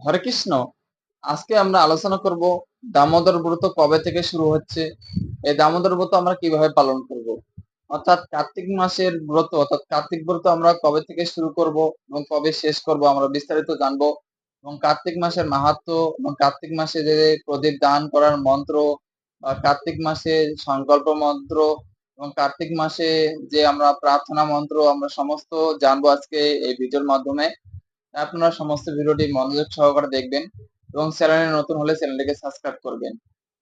হরে কৃষ্ণ আজকে আমরা আলোচনা করব দামোদর ব্রত কবে থেকে শুরু হচ্ছে, এই দামোদর ব্রত আমরা কীভাবে পালন করব? অর্থাৎ কার্তিক মাসের ব্রত, অর্থাৎ কার্তিক ব্রত আমরা কবে থেকে শুরু করব এবং কবে শেষ করব আমরা বিস্তারিত জানব। এবং কার্তিক মাসের মাহাত্ম এবং কার্তিক মাসে যে প্রদীপ দান করার মন্ত্র বা কার্তিক মাসে সংকল্প মন্ত্র এবং কার্তিক মাসে যে আমরা প্রার্থনা মন্ত্র আমরা সমস্ত জানব আজকে এই ভিডিওর মাধ্যমে। আপনারা সমস্ত ভিডিওটি মনোযোগ সহকারে দেখবেন এবং চ্যানেলে নতুন হলে চ্যানেলটিকে সাবস্ক্রাইব করবেন।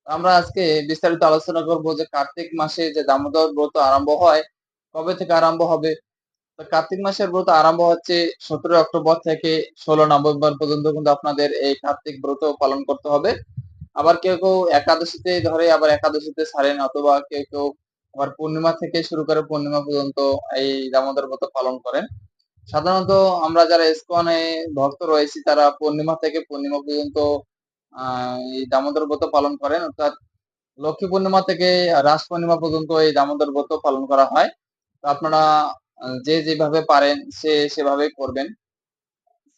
আমরা আজকে বিস্তারিত আলোচনা করব যে কার্তিক মাসে যে দামোদর ব্রত আরম্ভ হয়, কবে থেকে আরম্ভ হবে? তো কার্তিক মাসের ব্রত আরম্ভ হচ্ছে সতেরো অক্টোবর থেকে ষোলো নভেম্বর পর্যন্ত কিন্তু আপনাদের এই কার্তিক ব্রত পালন করতে হবে। আবার কেউ কেউ একাদশীতে ধরে আবার একাদশীতে ছাড়েন অথবা কেউ কেউ আবার পূর্ণিমা থেকে শুরু করে পূর্ণিমা পর্যন্ত এই দামোদর ব্রত পালন করেন। সাধারণত আমরা যারা ইসকনে ভক্ত রয়েছি, তারা পূর্ণিমা থেকে পূর্ণিমা পর্যন্ত এই দামোদর ব্রত পালন করেন। অর্থাৎ লক্ষ্মী পূর্ণিমা থেকে রাস পূর্ণিমা পর্যন্ত এই দামোদর ব্রত পালন করা হয়। তো আপনারা যে যেভাবে পারেন, সে সেভাবে করবেন।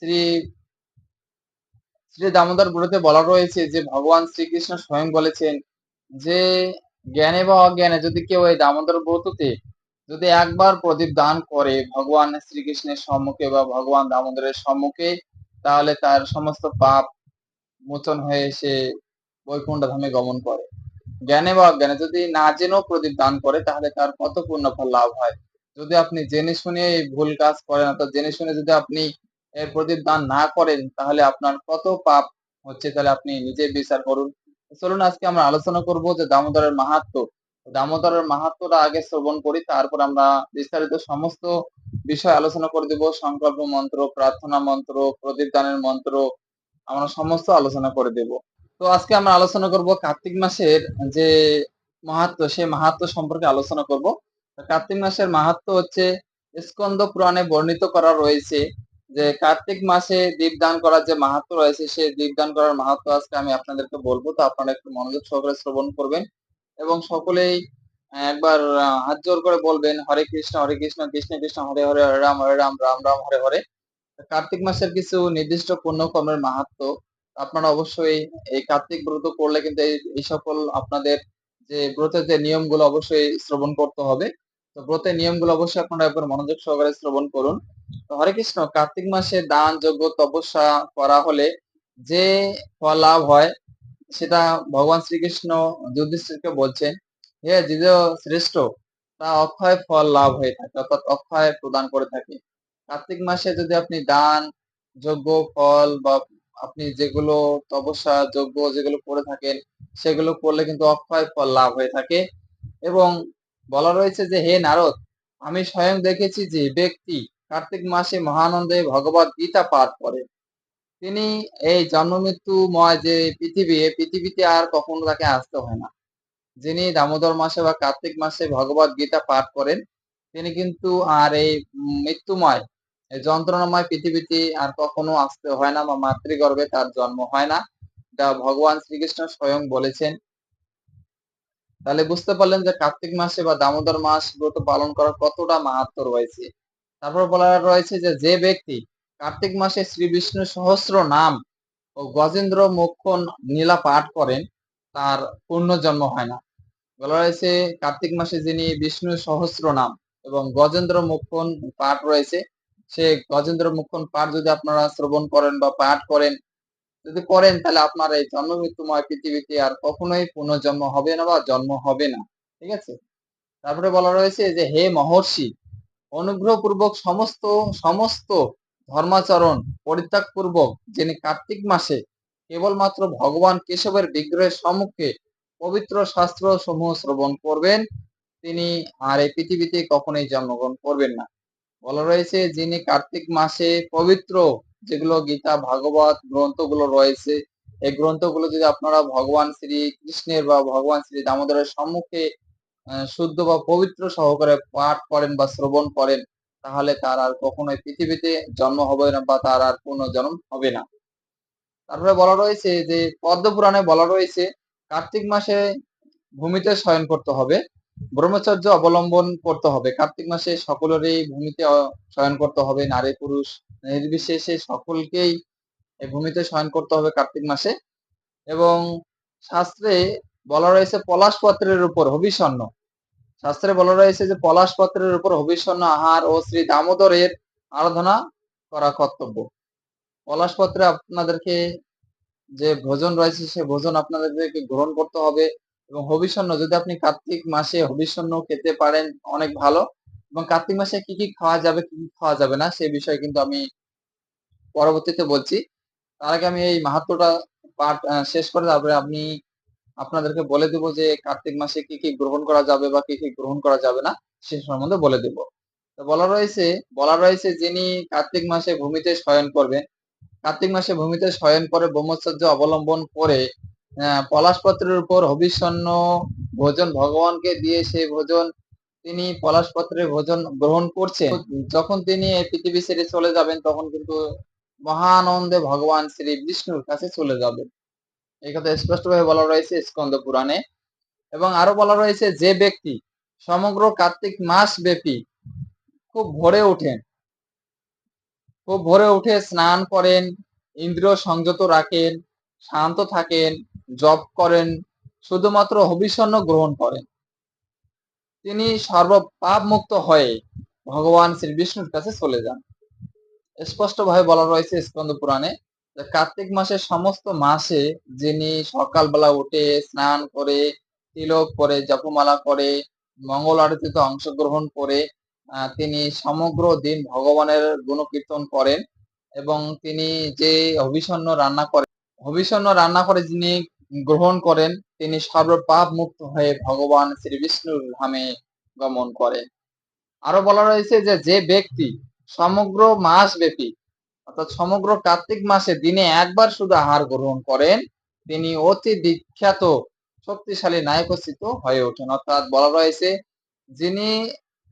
শ্রী শ্রী দামোদর ব্রতে বলা রয়েছে যে, ভগবান শ্রীকৃষ্ণ স্বয়ং বলেছেন যে, জ্ঞানে বা অজ্ঞানে যদি কেউ এই দামোদর ব্রততে যদি একবার প্রদীপ দান করে ভগবান শ্রীকৃষ্ণের সম্মুখে বা ভগবান দামোদরের সম্মুখে, তাহলে তার সমস্ত পাপ মোচন হয়ে সে বৈকুণ্ঠ ধামে গমন করে। জ্ঞানে বা অজ্ঞানে যদি না জেনেও প্রদীপ দান করে, তাহলে তার কত পূর্ণ ফল লাভ হয়? যদি আপনি জেনে শুনে ভুল কাজ করেন, অর্থাৎ জেনে শুনে যদি আপনি এর প্রদীপ দান না করেন, তাহলে আপনার কত পাপ হচ্ছে, তাহলে আপনি নিজে বিচার করুন। চলুন, আজকে আমরা আলোচনা করব যে দামোদরের মাহাত্ম। দামোদরের মাহাত্মটা আগে শ্রবণ করি, তারপর আমরা বিস্তারিত সমস্ত বিষয় আলোচনা করে দেব। সংকল্প মন্ত্র, প্রার্থনা মন্ত্র, প্রদীপ দানের মন্ত্র, আমরা সমস্ত আলোচনা করে দেব। তো আজকে আমরা আলোচনা করব কার্তিক মাসের যে মাহাত্ম, সেই মাহাত্ম সম্পর্কে আলোচনা করব। কার্তিক মাসের মাহাত্ম হচ্ছে স্কন্দ পুরাণে বর্ণিত করা রয়েছে যে কার্তিক মাসে দীপদান করার যে মাহাত্ম রয়েছে, সেই দীপদান করার মাহাত্ম আজকে আমি আপনাদেরকে বলব। তো আপনারা একটু মনোযোগ সহকারে শ্রবণ করবেন। এবং সকলেই একবার হাত জোর করে বলবেন, হরে কৃষ্ণ হরে কৃষ্ণ কৃষ্ণ কৃষ্ণ, হরে হরে হরে রাম হরে রাম রাম রাম, হরে হরে। কার্তিক মাসের কিছু নির্দিষ্ট পুণ্যকর্মের মাহাত্ম আপনারা অবশ্যই এই কার্তিক ব্রত করলে কিন্তু এই সকল আপনাদের যে ব্রতের যে নিয়মগুলো অবশ্যই শ্রবণ করতে হবে। তো ব্রতের নিয়মগুলো অবশ্যই আপনারা একবার মনোযোগ সহকারে শ্রবণ করুন। তো হরে কৃষ্ণ, কার্তিক মাসে দান যোগ্য তপস্যা করা হলে যে ফল লাভ হয় সেটা ভগবান শ্রীকৃষ্ণ যুধিষ্ঠিরকে বলছেন, হে দ্বিজ শ্রেষ্ঠ, তা অক্ষয় ফল লাভ হয়ে থাকে, অর্থাৎ অক্ষয় প্রদান করে থাকে। কার্তিক মাসে যদি আপনি দান যোগ্য ফল বা আপনি যেগুলো তপস্যা যোগ্য যেগুলো করে থাকেন, সেগুলো করলে কিন্তু অক্ষয় ফল লাভ হয়ে থাকে। এবং বলা রয়েছে যে, হে নারদ, আমি স্বয়ং দেখেছি যে ব্যক্তি কার্তিক মাসে মহানন্দে ভগবত গীতা পাঠ করে। তিনি এই জন্ম মৃত্যুময় যে পৃথিবী, এই পৃথিবীতে আর কখনো তাকে আসতে হয় না। যিনি দামোদর মাসে বা কার্তিক মাসে ভগবত গীতা পাঠ করেন, তিনি কিন্তু আর এই মৃত্যুময় যন্ত্রণাময় পৃথিবীতে আর কখনো আসতে হয় না বা মাতৃগর্ভে তার জন্ম হয় না, যা ভগবান শ্রীকৃষ্ণ স্বয়ং বলেছেন। তাহলে বুঝতে পারলেন যে কার্তিক মাসে বা দামোদর মাস ব্রত পালন করার কতটা মাহাত্ম রয়েছে। তারপর বলা রয়েছে যে যে ব্যক্তি কার্তিক মাসে শ্রী বিষ্ণু সহস্র নাম ও গজেন্দ্র মুখন নীলা পাঠ করেন, তার পূর্ণ জন্ম হয় না। বলা রয়েছে কার্তিক মাসে যিনি বিষ্ণু সহস্র নাম এবং গজেন্দ্র মুখন পাঠ রয়েছে, সে গজেন্দ্র মুখন পাঠ যদি আপনারা শ্রবণ করেন বা পাঠ করেন, যদি করেন তাহলে আপনার এই জন্ম মৃত্যুময় পৃথিবীতে আর কখনোই পুনর্জন্ম হবে না বা জন্ম হবে না, ঠিক আছে? তারপরে বলা রয়েছে যে, হে মহর্ষি, অনুগ্রহপূর্বক সমস্ত সমস্ত ধর্মাচরণ পরিত্যাগ পূর্বক যিনি কার্তিক মাসে কেবলমাত্র ভগবান কেশবের বিগ্রহের সম্মুখে পবিত্র শাস্ত্র সমূহ শ্রবণ করবেন, তিনি আর এই পৃথিবীতে কখনোই জন্মগ্রহণ করবেন না। বলা রয়েছে, যিনি কার্তিক মাসে পবিত্র যেগুলো গীতা, ভাগবত গ্রন্থগুলো রয়েছে, এই গ্রন্থগুলো যদি আপনারা ভগবান শ্রী কৃষ্ণের বা ভগবান শ্রী দামোদরের সম্মুখে শুদ্ধ বা পবিত্র সহকারে পাঠ করেন বা শ্রবণ করেন তাহলে তার আর কখনোই পৃথিবীতে জন্ম হবে না বা তার আর কোনো জন্ম হবে না। তারপরে বলা রয়েছে যে পদ্ম পুরাণে বলা রয়েছে, কার্তিক মাসে ভূমিতে শয়ন করতে হবে, ব্রহ্মচর্য অবলম্বন করতে হবে। কার্তিক মাসে সকলেরই ভূমিতে শয়ন করতে হবে, নারী, পুরুষ, নির্বিশেষে সকলকেই ভূমিতে শয়ন করতে হবে কার্তিক মাসে। এবং শাস্ত্রে বলা রয়েছে পলাশ পত্রের উপর হবিষণ্য শাস্ত্রে বলা রয়েছে যে পলাশ পত্রের উপর হবিষণ্য আহার ও শ্রী দামোদরের আরাধনা করা কর্তব্য। পলাশ পত্রে আপনাদেরকে যে ভোজন রয়েছে, সে ভোজন আপনাদেরকে গ্রহণ করতে হবে এবং হবিষণ্য যদি আপনি কার্তিক মাসে হবিষণ্য খেতে পারেন, অনেক ভালো। এবং কার্তিক মাসে কি কি খাওয়া যাবে, কি কি খাওয়া যাবে না, সে বিষয়ে কিন্তু আমি পরবর্তীতে বলছি। তার আগে আমি এই মাহাত্মটা পাঠ শেষ করে তারপরে আমি আপনাদেরকে বলে দেব যে কার্তিক মাসে কি কি গ্রহণ করা যাবে বা কি কি গ্রহণ করা যাবে না, সে সম্বন্ধে বলে দেব। বলা রয়েছে বলা রয়েছে যিনি কার্তিক মাসে ভূমিতে শয়ন করবেন কার্তিক মাসে ভূমিতে শয়ন করে ব্রহ্মচর্য অবলম্বন করে পলাশপত্রের উপর হবিষণ্য ভোজন ভগবানকে দিয়ে সেই ভোজন তিনি পলাশপত্রের ভোজন গ্রহণ করছেন। যখন তিনি এই পৃথিবী ছেড়ে চলে যাবেন, তখন কিন্তু মহানন্দে ভগবান শ্রী বিষ্ণুর কাছে চলে যাবে এই কথা স্পষ্টভাবে বলা রয়েছে স্কন্দ পুরাণে। এবং আরও বলা রয়েছে যে ব্যক্তি সমগ্র কার্তিক মাস ব্যাপী খুব ভোরে ওঠেন। খুব ভোরে উঠে স্নান করেন, ইন্দ্রিয় সংযত রাখেন, শান্ত থাকেন, জপ করেন, শুধুমাত্র হবিষণ্য গ্রহণ করেন। তিনি সর্বপাপ মুক্ত হয়ে ভগবান শ্রী বিষ্ণুর কাছে চলে যান। স্পষ্টভাবে বলা রয়েছে স্কন্দ পুরাণে কার্তিক মাসের সমস্ত মাসে যিনি সকালবেলা উঠে স্নান করে, তিলক করে, জপমালা করে, মঙ্গল আরতিতে অংশগ্রহণ করে তিনি সমগ্র দিন ভগবানের গুণকীর্তন করেন এবং তিনি যে হবিষণ্য রান্না করেন হবিষণ্য রান্না করে যিনি গ্রহণ করেন, তিনি সর্বপাপ মুক্ত হয়ে ভগবান শ্রী বিষ্ণুর ধামে গমন করেন। আরও বলা রয়েছে যে যে ব্যক্তি সমগ্র মাস ব্যাপী অর্থাৎ সমগ্র কার্তিক মাসে দিনে একবার শুধু আহার গ্রহণ করেন, তিনি অতি বিখ্যাত, শক্তিশালী নায়কোচিত হয়ে ওঠেন। অর্থাৎ বলা রয়েছে, যিনি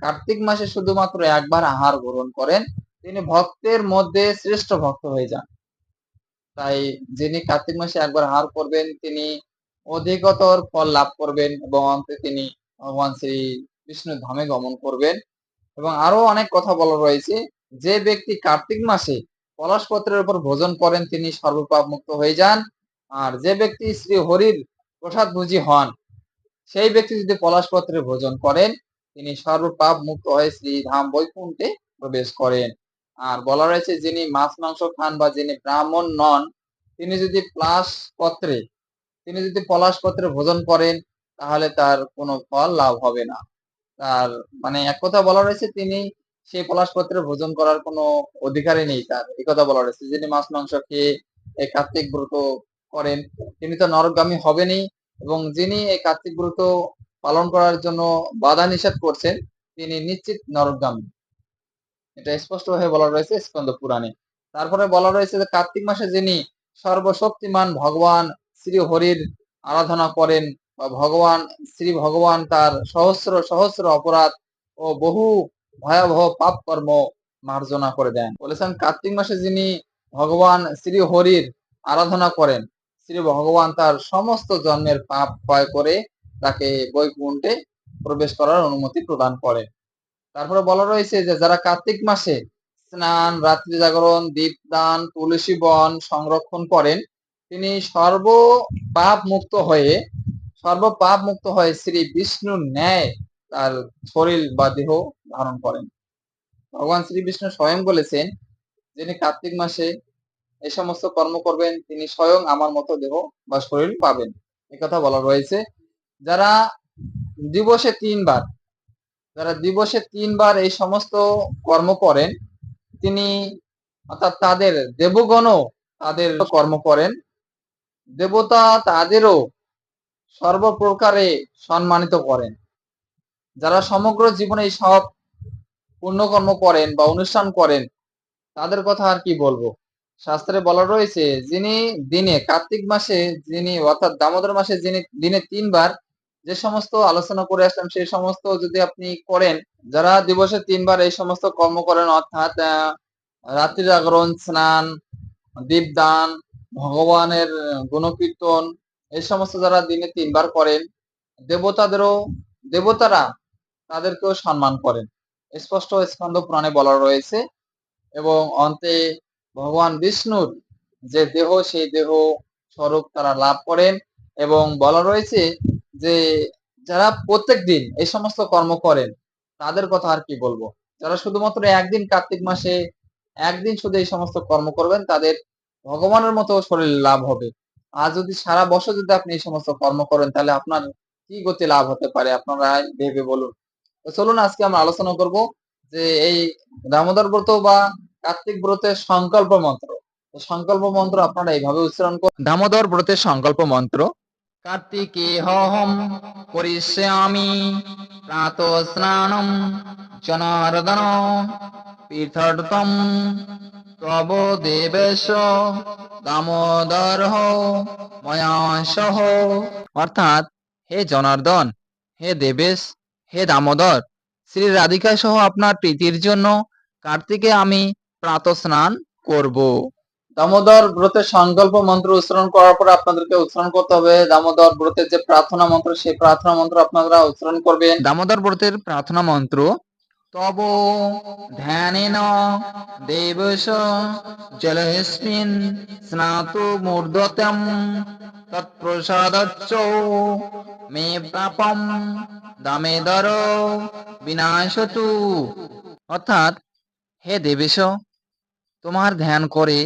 কার্তিক মাসে শুধুমাত্র একবার আহার গ্রহণ করেন, তিনি ভক্তের মধ্যে শ্রেষ্ঠ ভক্ত হয়ে যান। তাই যিনি কার্তিক মাসে একবার আহার করবেন, তিনি অধিকতর ফল লাভ করবেন এবং অন্তে তিনি ভগবান শ্রী বিষ্ণুর ধামে গমন করবেন। এবং আরও অনেক কথা বলা রয়েছে, যে ব্যক্তি কার্তিক মাসে পলাশ পত্রের উপর ভোজন করেন তিনি, সর্বপাপ মুক্ত হয়ে যান। আর যে ব্যক্তি শ্রী হরির প্রসাদ ভুজি হন, সেই ব্যক্তি যদি পলাশ পত্রে ভোজন করেন, তিনি সর্বপাপ মুক্ত হয়ে শ্রী ধাম বৈকুণ্ঠে প্রবেশ করেন। আর বলা রয়েছে, যিনি মাছ, মাংস খান বা যিনি ব্রাহ্মণ নন, তিনি যদি প্লাস পত্রে তিনি যদি পলাশ পত্রে ভোজন করেন, তাহলে তার কোনো ফল লাভ হবে না। তার মানে এক কথা বলা রয়েছে, তিনি সেই পলাশ পত্রে ভোজন করার কোনো অধিকারই নেই তার। এই কথা বলা রয়েছে যিনি মাছ, মাংস খেয়ে এই কার্তিক ব্রত করেন, তিনি তো নরকগামী হবেনই এবং যিনি এই কার্তিক ব্রত পালন করার জন্য বাধা নিষেধ করছেন, তিনি নিশ্চিত নরকগামী। এটা স্পষ্টভাবে বলা রয়েছে স্কন্দ পুরাণে। তারপরে বলা রয়েছে যে কার্তিক মাসে যিনি সর্বশক্তিমান ভগবান শ্রী হরির আরাধনা করেন, বা ভগবান, শ্রী ভগবান তার সহস্র সহস্র অপরাধ ও বহু ভয়াবহ পাপ কর্ম মার্জনা করে দেন। বলেছেন, কার্তিক মাসে যিনি ভগবান শ্রী হরির আরাধনা করেন, শ্রী ভগবান তার সমস্ত জন্মের পাপ ক্ষয় করে তাকে বৈকুণ্ঠে প্রবেশ করার অনুমতি প্রদান করে তারপরে বলা রয়েছে যে, যারা কার্তিক মাসে স্নান, রাত্রি জাগরণ, দীপদান, তুলসী বন সংরক্ষণ করেন, তিনি সর্ব পাপ মুক্ত হয়ে সর্ব পাপ মুক্ত হয়ে শ্রী বিষ্ণুর ন্যায় তার শরীর বা দেহ ধারণ করেন। ভগবান শ্রীকৃষ্ণ স্বয়ং বলেছেন, যিনি কার্তিক মাসে এই সমস্ত কর্ম করবেন, তিনি স্বয়ং আমার মতো দেহ বা শরীর পাবেন। কথা বলা রয়েছে। যারা দিবসে তিনবার, যারা দিবসে তিনবার এই সমস্ত কর্ম করেন, তিনি অর্থাৎ তাদের দেবগণও তাদের কর্ম করেন। দেবতা তাদেরও সর্বপ্রকারে সম্মানিত করেন। যারা সমগ্র জীবনে এই সব পুণ্যকর্ম করেন বা অনুষ্ঠান করেন, তাদের কথা আর কি বলব? শাস্ত্রে বলা রয়েছে, যিনি দিনে, কার্তিক মাসে যিনি, অর্থাৎ দামোদর মাসে যিনি দিনে তিনবার যে সমস্ত আলোচনা করে আসলাম সেই সমস্ত যদি আপনি করেন, যারা দিবসে তিনবার এই সমস্ত কর্ম করেন, অর্থাৎ রাত্রি জাগরণ, স্নান, দীপদান, ভগবানের গুণকীর্তন, এই সমস্ত যারা দিনে তিনবার করেন, দেবতাদেরও, দেবতারা তাদেরকেও সম্মান করেন। স্পষ্ট স্কন্দ পুরাণে বলা রয়েছে, এবং অন্তে ভগবান বিষ্ণুর যে দেহ, সেই দেহ স্বরূপ তারা লাভ করেন, এবং বলা রয়েছে যে যারা প্রত্যেক দিন এই সমস্ত কর্ম করেন, তাদের কথা আর কি বলব? যারা শুধুমাত্র একদিন কার্তিক মাসে একদিন শুধু এই সমস্ত কর্ম করবেন, তাদের ভগবানের মতো শরীর লাভ হবে। আর যদি সারা বছর যদি আপনি এই সমস্ত কর্ম করেন, তাহলে আপনার কি গতি লাভ হতে পারে? আপনারা ভেবে বলুন। চলুন আজকে আমরা আলোচনা করব যে এই দামোদর ব্রত বা কার্তিক ব্রতের সংকল্প মন্ত্র। সংকল্প মন্ত্র আপনারা এইভাবে উচ্চারণ করুন দামোদর ব্রতের সংকল্প মন্ত্র। কার্তিকে হম করিষ্যামি প্রাত স্নানম, জনার্দন পীঠার্থম তব দেবেশ দামোদর ময়া অর্থাৎ হে জনার্দন, হে দেবেশ হে দামোদর শ্রী রাধিকা সহ আপনার প্রীতির জন্য কার্তিকে আমি প্রাত স্নান করব। দামোদর ব্রতের সংকল্প মন্ত্র উচ্চারণ করার পর আপনাদেরকে উচ্চারণ করতে হবে। দামোদর ব্রতের যে প্রার্থনা মন্ত্র সেই প্রার্থনা মন্ত্র আপনারা উচ্চারণ করবেন। দামোদর ব্রতের প্রার্থনা মন্ত্র তব ধ্যানেন দেবস জলস্মিন স্নাতু মূর্ধতম তৎপ্রসাদচ্চ মে পাপম দামেদর বিনাশতু অর্থাৎ হে দেবেশ তোমার ধ্যান করে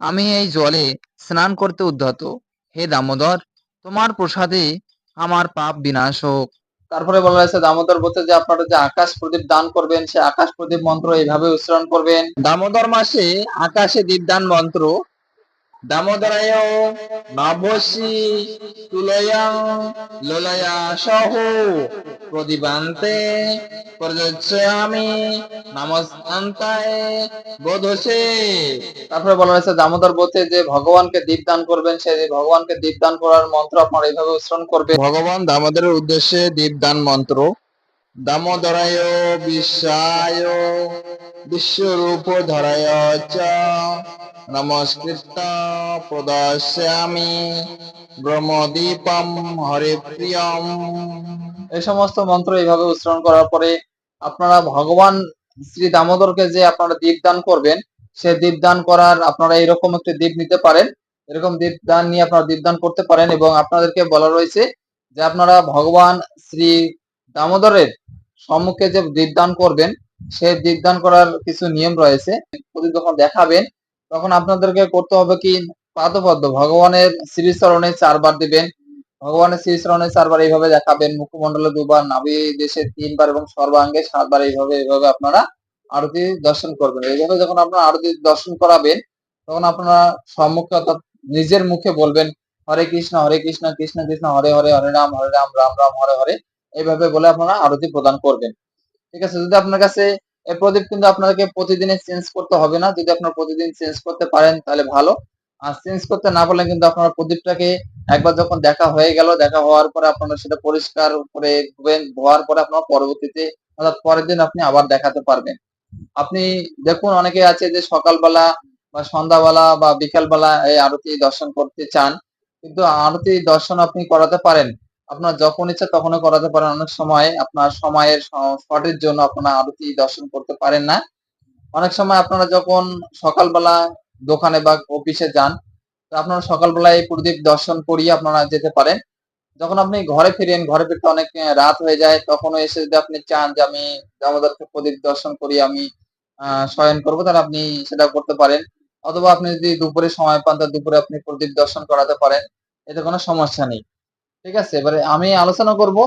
আমি এই জলে স্নান করতে উদ্ধত। হে দামোদর তোমার প্রসাদে আমার পাপ বিনাশ হোক। তারপরে বলা হয়েছে দামোদর বলতে যে আপনারা যে আকাশ প্রদীপ দান করবেন সে আকাশ প্রদীপ মন্ত্র এইভাবে উচ্চারণ করবেন। দামোদর মাসে আকাশে দীপদান মন্ত্র দামোদরায় নবসী তুলয়া লোলয়া সহ প্রদীপান্তে প্রযোজ্যামি নমস্কান্তায় বোধসে। তারপরে বলা হয়েছে দামোদর বোধে যে ভগবানকে দীপদান করবেন সেই ভগবানকে দীপদান করার মন্ত্র আপনারা এইভাবে উচ্চারণ করবেন। ভগবান দামোদরের উদ্দেশ্যে দীপদান মন্ত্র দামোদরায় বিশ্বায় বিশ্বরূপ ধরায় চ। নমস্কৃত প্রদর্শয়ামি। ব্রহ্মদীপম হরিপ্রিয়ম। এই সমস্ত মন্ত্র এইভাবে উচ্চারণ করার পরে আপনারা ভগবান শ্রী দামোদরকে যে আপনারা দীপদান করবেন, সে দীপদান করার আপনারা এরকম একটি দীপ নিতে পারেন। এরকম দীপদান নিয়ে আপনারা দীপদান করতে পারেন এবং আপনাদেরকে বলা রয়েছে যে আপনারা ভগবান শ্রী দামোদরের সম্মুখে যে দীপদান করবেন, সে দীপদান করার কিছু নিয়ম রয়েছে। যখন দেখাবেন, তখন আপনাদেরকে করতে হবে কি? পাদপদ্ম। ভগবানের শ্রীচরণে চারবার দিবেন। ভগবানের শ্রীচরণে চারবার এইভাবে দেখাবেন। মুখমন্ডলে দুবার, নাভি দেশে তিনবার এবং সর্বাঙ্গে সাতবার এইভাবে এইভাবে আপনারা আরতি দর্শন করবেন। এইভাবে যখন আপনারা আরতি দর্শন করাবেন, তখন আপনারা সম্মুখে অর্থাৎ নিজের মুখে বলবেন, হরে কৃষ্ণ হরে কৃষ্ণ কৃষ্ণ কৃষ্ণ, হরে হরে হরে রাম হরে রাম রাম রাম, হরে হরে। এইভাবে বলে আপনারা আরতি প্রদান করবেন। ঠিক আছে, যদি আপনার কাছে এই প্রদীপ কিন্তু আপনাদেরকে প্রতিদিনে চেঞ্জ করতে হবে না। যদি আপনারা প্রতিদিন চেঞ্জ করতে পারেন, তাহলে ভালো। আর চেঞ্জ করতে না পারলে কিন্তু আপনারা প্রদীপটাকে একবার যখন দেখা হয়ে গেল, দেখা হওয়ার পরে আপনারা সেটা পরিষ্কার করে ধুবেন, ধোয়ার পরে আপনারা পরবর্তীতে অর্থাৎ পরের দিন আপনি আবার দেখাতে পারবেন। আপনি দেখুন অনেকে আছে যে সকালবেলা বা সন্ধ্যাবেলা বা বিকালবেলা এই আরতি দর্শন করতে চান, কিন্তু আরতি দর্শন আপনি করাতে পারেন। আপনার যখন ইচ্ছা তখনও করাতে পারেন। অনেক সময় আপনার সময়ের শর্টের জন্য আপনারা আরতি দর্শন করতে পারেন না। অনেক সময় আপনারা যখন সকালবেলা দোকানে বা অফিসে যান আপনারা সকালবেলায় প্রদীপ দর্শন করিয়ে আপনারা যেতে পারেন। যখন আপনি ঘরে ফিরেন, ঘরে ফিরতে অনেক রাত হয়ে যায়, তখনও এসে যদি আপনি চান যে আমি দামোদরকে প্রদীপ দর্শন করি আমি শয়ন করব, তাহলে আপনি সেটা করতে পারেন। অথবা আপনি যদি দুপুরে সময় পান তাহলে দুপুরে আপনি প্রদীপ দর্শন করাতে পারেন। এতে কোনো সমস্যা নেই। ঠিক আছে? এবারে আমি আলোচনা করব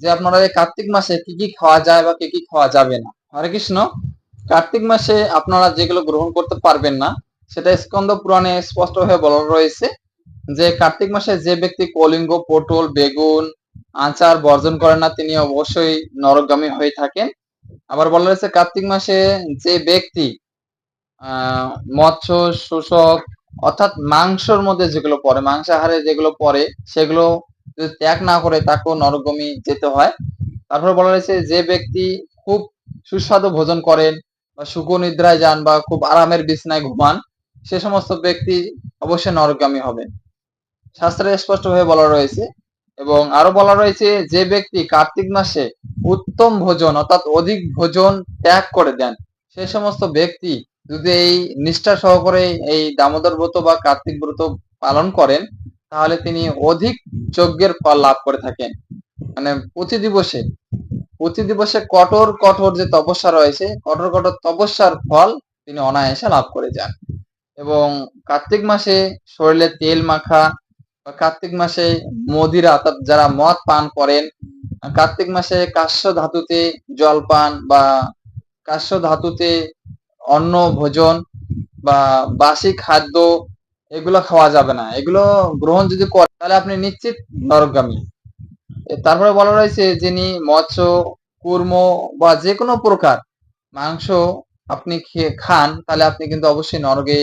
যে আপনারা এই কার্তিক মাসে কি কি খাওয়া যায় বা কি কি খাওয়া যাবে না। হরে কৃষ্ণ। কার্তিক মাসে আপনারা যেগুলো গ্রহণ করতে পারবেন না, সেটা স্কন্দ পুরাণে স্পষ্টভাবে বলা রয়েছে যে কার্তিক মাসে যে ব্যক্তি কলিঙ্গ, পটল, বেগুন, আচার বর্জন করেন না, তিনি অবশ্যই নরকগামী হয়ে থাকেন। আবার বলা রয়েছে কার্তিক মাসে যে ব্যক্তি মৎস্য, শোষক অর্থাৎ মাংসর মধ্যে যেগুলো পড়ে, মাংসাহারে যেগুলো পড়ে, সেগুলো যদি ত্যাগ না করে তাকেও নরকগামী যেতে হয়। তারপরে বলা হয়েছে, যে ব্যক্তি খুব সুস্বাদু ভোজন করেন বা সুখনিদ্রায় যান বা খুব আরামের বিছনায় ঘুমান, সে সমস্ত ব্যক্তি অবশ্যই নরকগামী হবে শাস্ত্রে স্পষ্টভাবে বলা রয়েছে এবং আরও বলা রয়েছে, যে ব্যক্তি কার্তিক মাসে উত্তম ভোজন অর্থাৎ অধিক ভোজন ত্যাগ করে দেন, সে সমস্ত ব্যক্তি যদি এই নিষ্ঠা সহকারে এই দামোদর ব্রত বা কার্তিক ব্রত পালন করেন তাহলে তিনি অধিক যজ্ঞের ফল লাভ করে থাকেন। মানে প্রতি দিবসে প্রতি দিবসে কঠোর কঠোর যে তপস্যা রয়েছে, কঠোর কঠোর তপস্যার ফল তিনি অনায়াসে লাভ করে যান। এবং কার্তিক মাসে শরীরে তেল মাখা কার্তিক মাসে মদিরা, অর্থাৎ যারা মদ পান করেন, কার্তিক মাসে কাশ্য ধাতুতে জল পান, বা কাশ্য ধাতুতে অন্ন, ভোজন, বা বাসি খাদ্য এগুলো খাওয়া যাবে না। এগুলো গ্রহণ যদি করেন তাহলে আপনি নিশ্চিত নরকগামী। তারপরে বলা রয়েছে যিনি মৎস্য, কুর্ম বা যে কোনো প্রকার মাংস আপনি খেয়ে খান, তাহলে আপনি কিন্তু অবশ্যই নরকে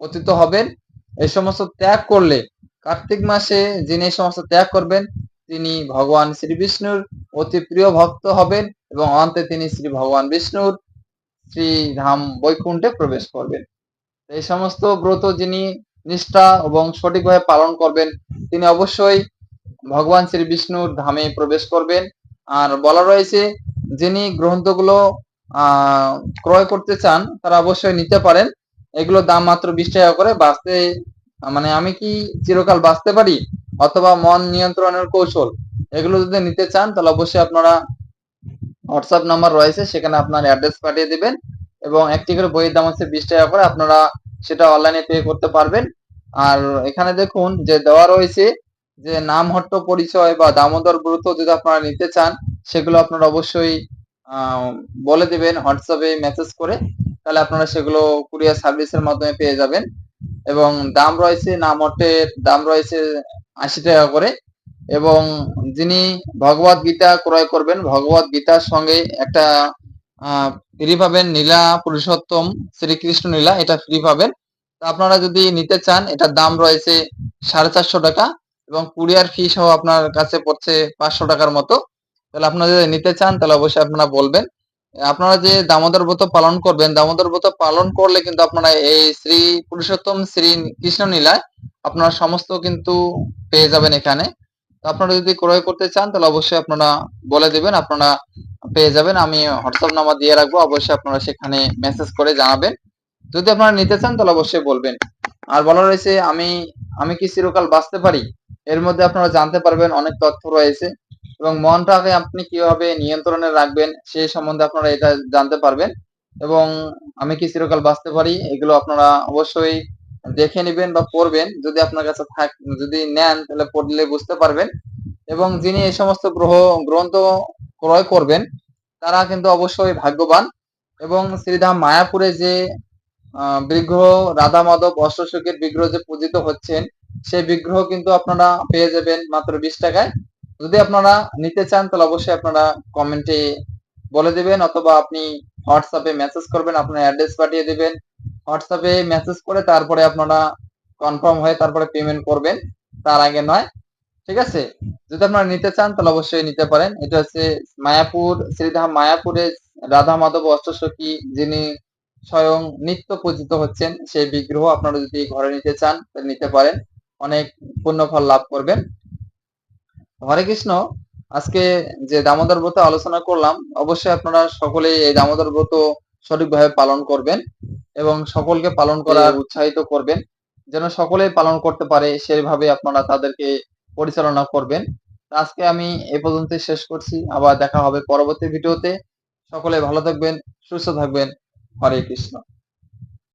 পতিত হবেন। এই সমস্ত ত্যাগ করলে কার্তিক মাসে যিনি এই সমস্ত ত্যাগ করবেন, তিনি ভগবান শ্রী বিষ্ণুর অতি প্রিয় ভক্ত হবেন এবং অন্তে তিনি শ্রী ভগবান বিষ্ণুর শ্রীধাম বৈকুণ্ঠে প্রবেশ করবেন। এই সমস্ত ব্রত যিনি নিষ্ঠা এবং সঠিকভাবে পালন করবেন, তিনি অবশ্যই ভগবান শ্রী বিষ্ণুর ধামে প্রবেশ করবেন। আর বলা রয়েছে, যিনি গ্রন্থগুলো ক্রয় করতে চান, তারা অবশ্যই নিতে পারেন। এগুলোর দাম মাত্র বিশ টাকা করে। বাঁচতে মানে আমি কি চিরকাল বাঁচতে পারি? অথবা মন নিয়ন্ত্রণের কৌশল, এগুলো যদি নিতে চান, তাহলে অবশ্যই আপনারা হোয়াটসঅ্যাপ নাম্বার রয়েছে, সেখানে আপনার অ্যাড্রেস পাঠিয়ে দিবেন। এবং একটি করে বইয়ের দাম হচ্ছে বিশ টাকা করে, আপনারা সেটা অনলাইনে পে করতে পারবেন। আর এখানে দেখুন যে দেওয়া রয়েছে যে নামহট্ট পরিচয় বা দামোদর ব্রত যদি আপনারা নিতে চান, সেগুলো আপনারা অবশ্যই বলে দিবেন হোয়াটসঅ্যাপে মেসেজ করে, তাহলে আপনারা সেগুলো কুরিয়ার সার্ভিসের মাধ্যমে পেয়ে যাবেন। এবং দাম রয়েছে, নামহট্টের দাম রয়েছে আশি টাকা করে। এবং যিনি ভগবত গীতা ক্রয় করবেন ভগবত গীতার সঙ্গে একটা ফ্রি পাবেন নীলা পুরুষোত্তম, শ্রীকৃষ্ণ নীলা, এটা ফ্রি পাবেন। তো আপনারা যদি নিতে চান, এটার দাম রয়েছে সাড়ে চারশো টাকা এবং কুরিয়ার ফি সহ আপনার কাছে পড়ছে পাঁচশো টাকার মতো। তাহলে আপনারা যদি নিতে চান, তাহলে অবশ্যই আপনারা বলবেন। আপনারা যে দামোদর ব্রত পালন করবেন, দামোদর ব্রত পালন করলে কিন্তু আপনারা এই শ্রী পুরুষোত্তম, শ্রী কৃষ্ণ নীলায় আপনারা সমস্ত কিন্তু পেয়ে যাবেন এখানে। আপনারা যদি ক্রয় করতে চান, তাহলে অবশ্যই আপনারা বলে দিবেন, আপনারা পেয়ে যাবেন। আমি হোয়াটসঅ্যাপ নাম্বার দিয়ে রাখব, অবশ্যই আপনারা সেখানে মেসেজ করে জানাবেন। যদি আপনারা নিতে চান, তাহলে অবশ্যই বলবেন। আর বলা রয়েছে, আমি আমি কি চিরকাল বাঁচতে পারি? এর মধ্যে আপনারা জানতে পারবেন অনেক তথ্য রয়েছে। এবং মনটাকে আপনি কীভাবে নিয়ন্ত্রণে রাখবেন, সে সম্বন্ধে আপনারা এটা জানতে পারবেন। এবং আমি কি চিরকাল বাঁচতে পারি, এগুলো আপনারা অবশ্যই দেখে নেবেন বা পড়বেন, যদি আপনার কাছে থাক, যদি নেন, তাহলে পড়লে বুঝতে পারবেন। এবং যিনি এই সমস্ত গ্রহ, গ্রন্থ ক্রয় করবেন, তারা কিন্তু অবশ্যই ভাগ্যবান। এবং শ্রীধাম মায়াপুরে যে বিগ্রহ রাধা মাধব অষ্টশোকের বিগ্রহ যে পূজিত হচ্ছেন, সেই বিগ্রহ কিন্তু আপনারা পেয়ে যাবেন মাত্র বিশ টাকায়। যদি আপনারা নিতে চান, তাহলে অবশ্যই আপনারা কমেন্টে বলে দিবেন, অথবা আপনি হোয়াটসঅ্যাপে মেসেজ করবেন, আপনার অ্যাড্রেস পাঠিয়ে দিবেন। হোয়াটসঅ্যাপে মেসেজ করে তারপরে আপনারা কনফার্ম হয়ে তারপরে পেমেন্ট করবেন, তার আগে নয়। ঠিক আছে? যদি আপনারা নিতে চান, তাহলে অবশ্যই নিতে পারেন। এটা হচ্ছে মায়াপুর, শ্রীধাম মায়াপুরে রাধা মাধব অষ্টসখী, যিনি স্বয়ং নিত্য পূজিত হচ্ছেন, সেই বিগ্রহ আপনারা যদি ঘরে নিতে চান, তাহলে নিতে পারেন। অনেক পুণ্যফল লাভ করবেন। হরে কৃষ্ণ, আজকে যে দামোদর ব্রত আলোচনা করলাম, অবশ্যই আপনারা সকলেই এই দামোদর ব্রত সঠিকভাবে পালন করবেন এবং সকলকে পালন করার উৎসাহিত করবেন। যেন সকলেই পালন করতে পারে সেইভাবে আপনারা তাদেরকে পরিচালনা করবেন। আজকে আমি এ পর্যন্ত শেষ করছি। আবার দেখা হবে পরবর্তী ভিডিওতে। সকলে ভালো থাকবেন সুস্থ থাকবেন। হরে কৃষ্ণ।